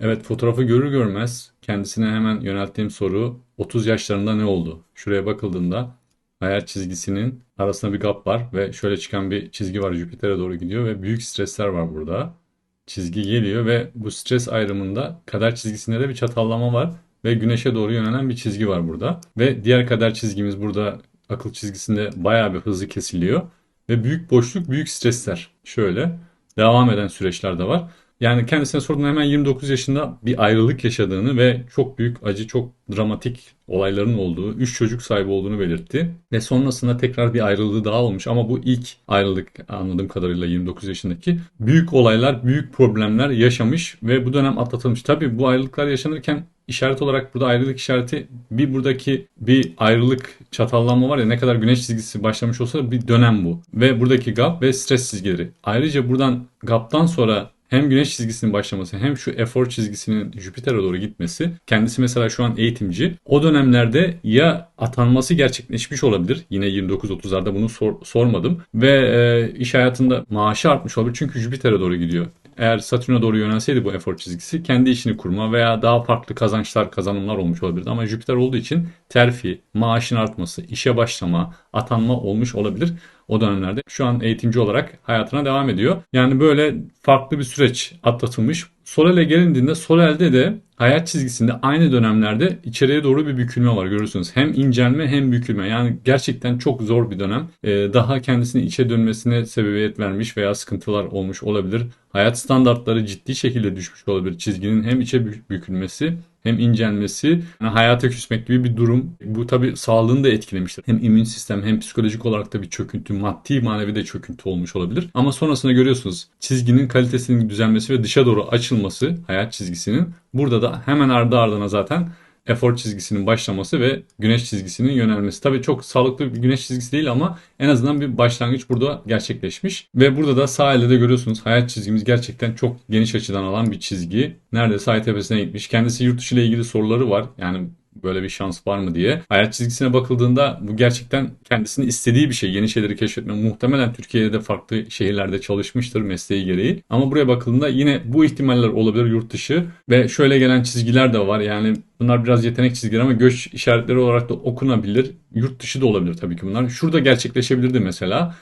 Evet fotoğrafı görür görmez kendisine hemen yönelttiğim soru 30 yaşlarında ne oldu? Şuraya bakıldığında hayal çizgisinin arasında bir gap var ve şöyle çıkan bir çizgi var Jüpiter'e doğru gidiyor ve büyük stresler var burada. Çizgi geliyor ve bu stres ayrımında kader çizgisinde de bir çatallama var ve güneşe doğru yönelen bir çizgi var burada. Ve diğer kader çizgimiz burada akıl çizgisinde bayağı bir hızlı kesiliyor ve büyük boşluk, büyük stresler. Şöyle devam eden süreçler de var. Yani kendisine sorduğunda hemen 29 yaşında bir ayrılık yaşadığını ve çok büyük acı, çok dramatik olayların olduğu, 3 çocuk sahibi olduğunu belirtti. Ve sonrasında tekrar bir ayrılığı daha olmuş ama bu ilk ayrılık anladığım kadarıyla 29 yaşındaki. Büyük olaylar, büyük problemler yaşamış ve bu dönem atlatılmış. Tabii bu ayrılıklar yaşanırken işaret olarak burada ayrılık işareti bir buradaki bir ayrılık çatallanma var ya ne kadar güneş çizgisi başlamış olsa bir dönem bu. Ve buradaki gap ve stres çizgileri. Ayrıca buradan gaptan sonra hem güneş çizgisinin başlaması hem şu efor çizgisinin Jüpiter'e doğru gitmesi. Kendisi mesela şu an eğitimci. O dönemlerde ya atanması gerçekleşmiş olabilir. Yine 29-30'larda bunu sor- sormadım. Ve e, iş hayatında maaşı artmış olabilir. Çünkü Jüpiter'e doğru gidiyor. Eğer Satürn'e doğru yönelseydi bu efor çizgisi kendi işini kurma veya daha farklı kazançlar, kazanımlar olmuş olabilirdi. Ama Jüpiter olduğu için terfi, maaşın artması, işe başlama, atanma olmuş olabilir o dönemlerde. Şu an eğitimci olarak hayatına devam ediyor. Yani böyle farklı bir süreç atlatılmış. Sorel'e gelindiğinde Sorel'de de hayat çizgisinde aynı dönemlerde içeriye doğru bir bükülme var görürsünüz. Hem incelme hem bükülme. Yani gerçekten çok zor bir dönem. Ee, daha kendisini içe dönmesine sebebiyet vermiş veya sıkıntılar olmuş olabilir. Hayat standartları ciddi şekilde düşmüş olabilir. Çizginin hem içe bü- bükülmesi hem incelmesi, yani hayata küsmek gibi bir durum. Bu tabii sağlığını da etkilemiştir. Hem immün sistem hem psikolojik olarak da bir çöküntü, maddi manevi de çöküntü olmuş olabilir. Ama sonrasında görüyorsunuz çizginin kalitesinin düzelmesi ve dışa doğru açılması hayat çizgisinin burada da hemen ardı ardına zaten efor çizgisinin başlaması ve güneş çizgisinin yönelmesi. Tabii çok sağlıklı bir güneş çizgisi değil ama en azından bir başlangıç burada gerçekleşmiş. Ve burada da sağ elde de görüyorsunuz hayat çizgimiz gerçekten çok geniş açıdan alan bir çizgi. Neredeyse ay tepesine gitmiş. Kendisi yurt dışı ile ilgili soruları var. Yani böyle bir şans var mı diye. Hayat çizgisine bakıldığında bu gerçekten kendisinin istediği bir şey. Yeni şeyleri keşfetme. Muhtemelen Türkiye'de de farklı şehirlerde çalışmıştır mesleği gereği. Ama buraya bakıldığında yine bu ihtimaller olabilir yurt dışı. Ve şöyle gelen çizgiler de var. Yani bunlar biraz yetenek çizgileri ama göç işaretleri olarak da okunabilir. Yurt dışı da olabilir tabii ki bunlar. Şurada gerçekleşebilirdi mesela.